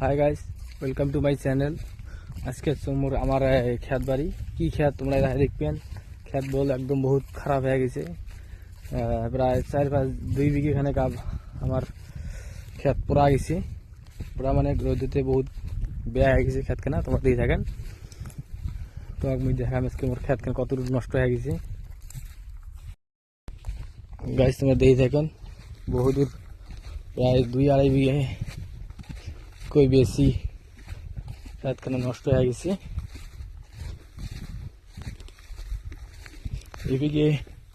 Hi guys welcome to my channel আজকে তোমর আমার এই খেত বাড়ি। কি খেত তোমরা এরা দেখবেন? খেত বল একদম বহুত খারাপ হয়ে গেছে। আহ, প্রায় চার পাঁচ দুই বিঘে খানে কাপ আমার খেত পুরা গেছে। পুরা মানে রোদতে বহুত বেয়া হয়ে গেছে খেতখানা তোমরা দিয়ে থাকেন। তোমাকে মুই দেখাম আজকে মোর খেতখান কত নষ্ট হয়ে গেছে। গাছ তোমরা দিয়ে থাকেন বহুদূর প্রায় দুই আড়াই বিঘে কই বেশি খেতখানা নষ্ট হয়ে গেছে। এদিকে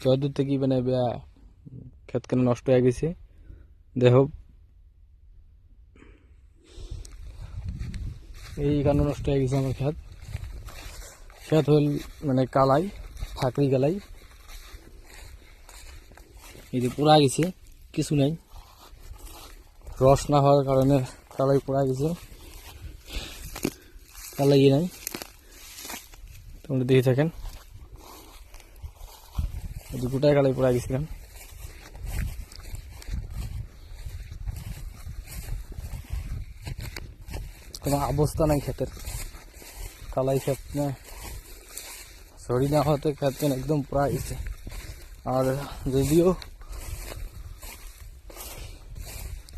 চৌদ্দ থেকে মানে খেতখানা নষ্ট হয়ে গেছে। দেহ এই কারণে নষ্ট হয়ে গেছে আমার খেত খেত হল মানে কালাই ফাঁকড়ি কালাই। এই যে পোড়া গেছে, কিছু নেই। রস না হওয়ার কারণে কালাই পোড়া গেছে। ইয়ে নাই। তোমরা দেখে থাকেন। যে কালাই পোড়া গেছিলাম কোনো অবস্থা নাই ক্ষেতের কালাই ক্ষেত না। সরি না হতে ক্ষেত একদম পোড়া গেছে। আর যদিও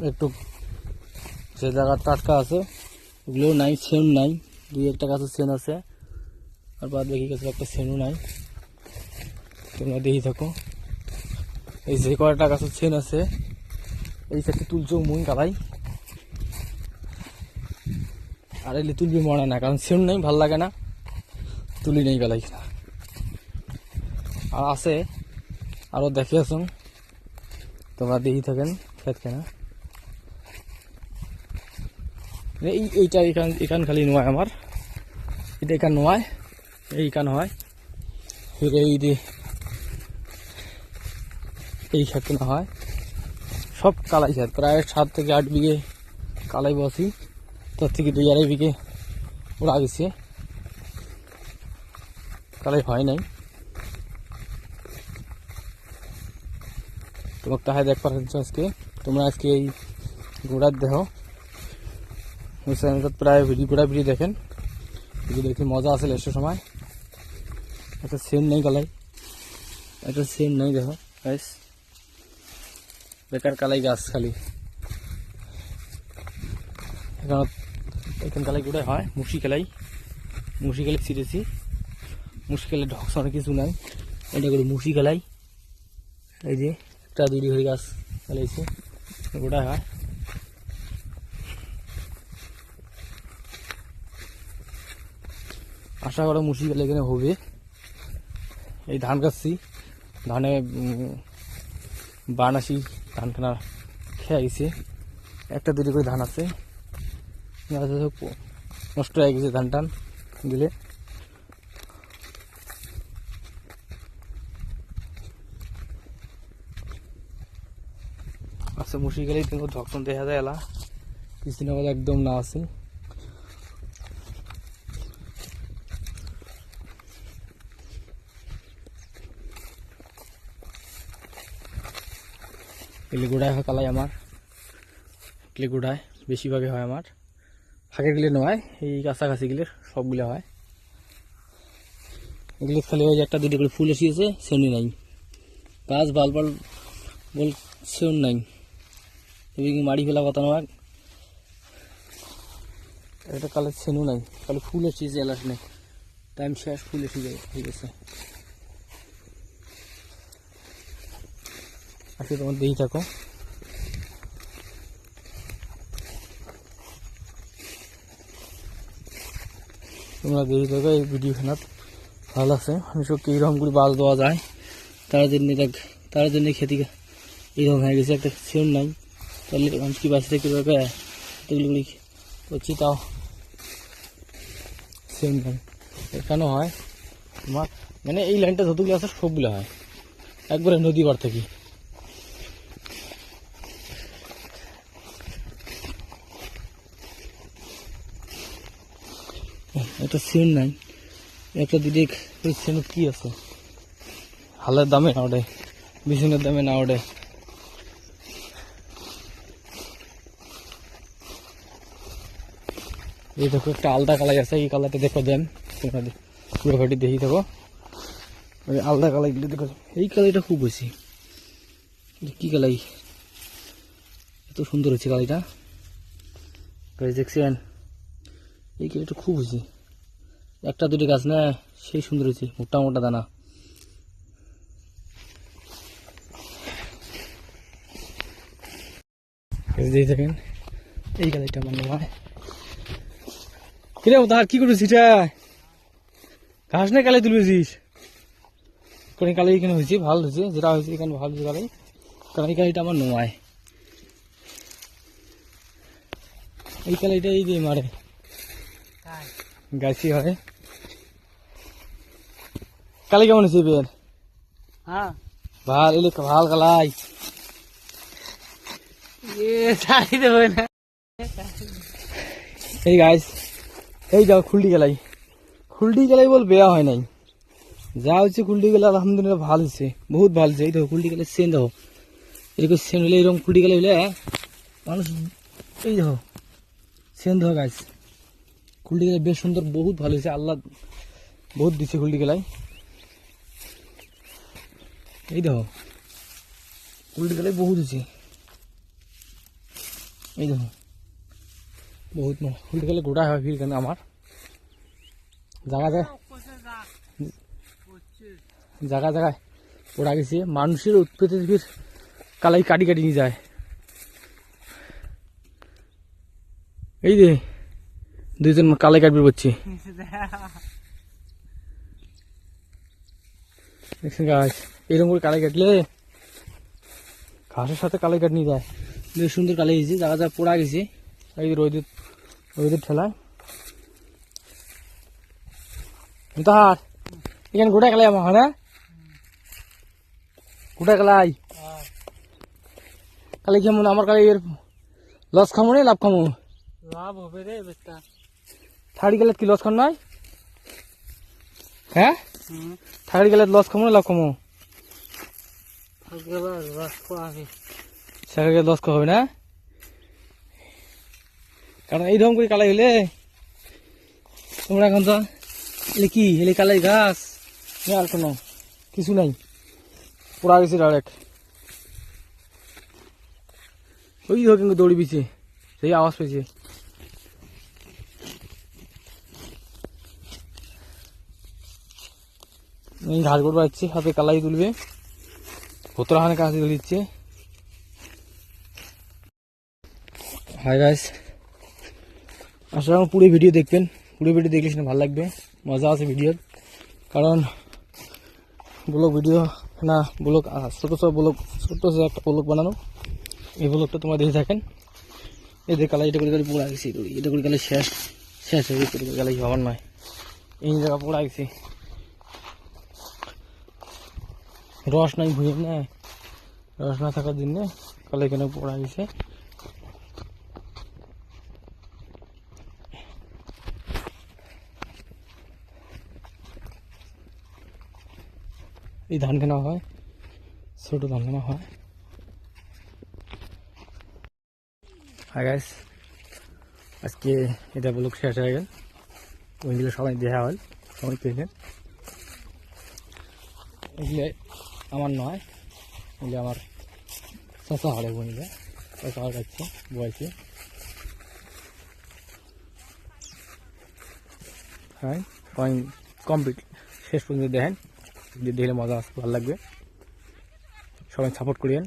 একটু যে জায়গা টাটকা আছে, ওগুলোও নাই সেন নাই, দুই একটা গাছের সেন আছে, আর বাদ বাকি গাছের একটা সেনও নাই। তোমরা দেখি থাকো। এই যে কয়টা গাছের সেন আছে, এই সাথে তুলছো মুই কালাই আর এলে তুলবি মনে না কারণ সেন নাই, ভালো লাগে না। তুলি নেই কালাই আর আছে আরও দেখে আসুন তোমরা দেখি থাকেন, খেত কেনা। এই এইটা এখান এখান খালি নয় আমার। এটা এখান নয় এইখান হয়। এই যে এই না হয়। সব কালাই ক্ষেত প্রায় সাত থেকে আট বিঘে কালাই বসি। তার থেকে দুই আড়াই বিঘে ওরা গেছে। কালাই হয় নাই। তোমাকে তাহাই দেখ পাচ্ছ আজকে। তোমরা আজকে এই গোড়ার দেহ চ্যানেলটা প্রায় ভিডিও গোড়া ভিডিও দেখেন। ভিডিও দেখলে মজা আসলে এসে সময়। একটা সেম নেই কালাই একটা সেম নেই দেখো গাইস বেকার কালাই গাছ খালি। এখানে এখান কালাই গোড়ায় হয়, মুসি কালাই। মুসি কালাই ছিঁড়েছি। মুসি কালাই ঢকস অনেক কিছু নাই। এটা করে মুসি কালাই। এই যে, একটা দুই হয়ে গাছ ফেলেছে। গোটা হয়। আশা করা মুসিকাল এখানে হবে। এই ধান কাটছি। ধানে বানাসি ধানখানা খেয়ে গেছে একটা দুটি করে ধান আছে। নষ্ট হয়ে গেছে ধান টান দিলে। আচ্ছা গেলেই তুমি ধকসন দেখা যায় এলা। কিছুদিন একদম না আছে। ক্লিগুড়ায় হয় কালাই আমার ক্লিগুড়ায় বেশিরভাগে হয় আমার ফাঁকের গিলে নয় এই কাছাকাছি গিলে সবগুলো হয়। এগুলো খালি ওই একটা দুটো করে ফুল এসেছে সেমনি নাই। গাছ বাল বাল বল সেম নাই এদিকে মাড়ি ফেলা কথা নয় এটা কালে সেনু নাই খালি ফুল এসেছে এলাস নেই। টাইম শেষ, ফুল এসে যায় ঠিক আছে আজকে তোমার দেখি থাকো। তোমরা দেখি থাকো, এই ভিডিওখানাত ভালো আছে মানুষকে কীরকম করে বাস দেওয়া যায়? তার জন্য দেখ, তার জন্য খেতে এইরকম হয়ে গেছে, একটা সেম নাই। তাহলে মানুষ কি বাঁচতে কীভাবে এগুলো করে করছি তাও সেম নাই। এখানেও হয়। তোমার মানে এই লাইনটা যতগুলো আছে সবগুলো হয়। একবারে নদী পার থেকে। একটা সেন নাই। একটা দিদি ওই সেন কি আছে? হালের দামে না ওঠে মেশিনের দামে না ওঠে এই দেখো, একটা আলাদা কালাই আছে, এই কালারটা দেখো দেন। তোমরা দেখি। দেখো ওই আলাদা কালাইগুলো দেখো। এই কালাইটা খুব বেশি। এটা কি কালাই এত সুন্দর হচ্ছে কালাইটা গাছ দেখছেন? এই কালাইটা খুব হয়েছে একটা দুটি গাছ না সেই সুন্দর হয়েছে মোটা মোটা দানা। এই যে দেখেন এই কালাইটা আমার নেওয়া কিরে তার কি করেছিস এটা? ঘাস না কালাই তুলেছিস কোন কালাই এখানে হয়েছে ভালো হয়েছে যেটা হয়েছে এখানে ভালো হয়েছে কালাই। কালাই কালাইটা আমার নোয়ায় এই কালাইটা এই যে মারে। গাছি হয়। কালাই কেমন হয়েছে বের হ্যাঁ। ভালো এলে ভালো কালাই এই গাছ এই যাও খুলটি গেলাই। খুলটি গেলাই বল বেয়া হয় নাই। যা হচ্ছে খুলটি গেলে আলহামদুলিল্লাহ ভালো হচ্ছে বহুত ভালো হচ্ছে এই দেখো খুলটি গেলে সেন দেখো। এরকম সেন হলে এরকম খুলটি গেলে হলে মানুষ এই দেখো সেন দেখো গাছ খুলটি গেলে বেশ সুন্দর বহুত ভালো হয়েছে। আল্লাহ বহুত দিচ্ছে খুলটি গেলাই। এই দেখো খুলটি গেলে বহুত হয়েছে। এই দেখো বহুত ফুল গেলে গোটা হয় ফির কেন আমার জায়গা জায়গা জায়গা জায়গায় ওরা গেছে। মানুষের উৎপত্তি ফির কালাই কাটি কাটি নিয়ে যায়। এই যে দুইজন কালাই কাটবি বলছি দেখছেন গাছ এরকম করে কালাই কাটলে ঘাসের সাথে কালাই কাট নিয়ে যায়। বেশ সুন্দর কালাই গেছে জায়গা জায়গা পোড়া গেছে। এই যে রোদের রোদের ঠেলায়। তাহার এখানে গোটা গেলাই আমার হ্যাঁ গোটা গেলাই কালে কেমন? আমার কালে এর লস খামো না লাভ খামো? লাভ হবে রে বেটা। থাড়ি গেলে কি লস খাম নয় হ্যাঁ? থাড়ি গেলে লস খামো না লাভ খামো? সেখানে লস হবে না? কারণ এই রকম করে কালাই হলে তোমরা এখন তো এলে কি? এলে কালাই না, আর কোনো। কিছু নাই। পোড়া গেছে ডাইরেক্ট ওই দেখো কিন্তু দৌড়ি পিছে সেই আওয়াজ পেয়েছে। এই ঘাস গোট বাড়ছে হাতে কালাই তুলবে। কাছে তুলে দিচ্ছে। হাই গাইস আসলে পুরো ভিডিও দেখবেন। পুরো ভিডিও দেখলে সেটা ভালো লাগবে। মজা আছে ভিডিওর কারণ ব্লগ ভিডিও না ব্লগ ছোটো ছোটো ব্লগ ছোটো ছোটো একটা ব্লগ বানানো। এই ব্লগটা তোমরা দেখে থাকেন এদের কালাই এটা করে গেলে পোড়া গেছে এটা করে গেলে শেষ। শেষ হয়ে গেছে। গেলে হবার নয়। এই জায়গা পোড়া গেছে রস নাই ভুঁয়ে না রস না থাকার জন্যে কালাই কেন পোড়া গেছে এই ধান কেনা হয়, ছোট ধান কেনা হয়। হাই গাইস আজকে এটা বলুক শেষ হয়ে গেল। ওইগুলো সবাই দেওয়া হয় সবাই পেলেন এগুলো আমার নয়, বলে আমার চাষা হরে বনিলে চাষা হরে বয়সে। হ্যাঁ কয়েন কমপ্লিট, শেষ পর্যন্ত দেখেন, দেখলে মজা আসতে ভালো লাগবে। সবাই সাপোর্ট করিয়েন।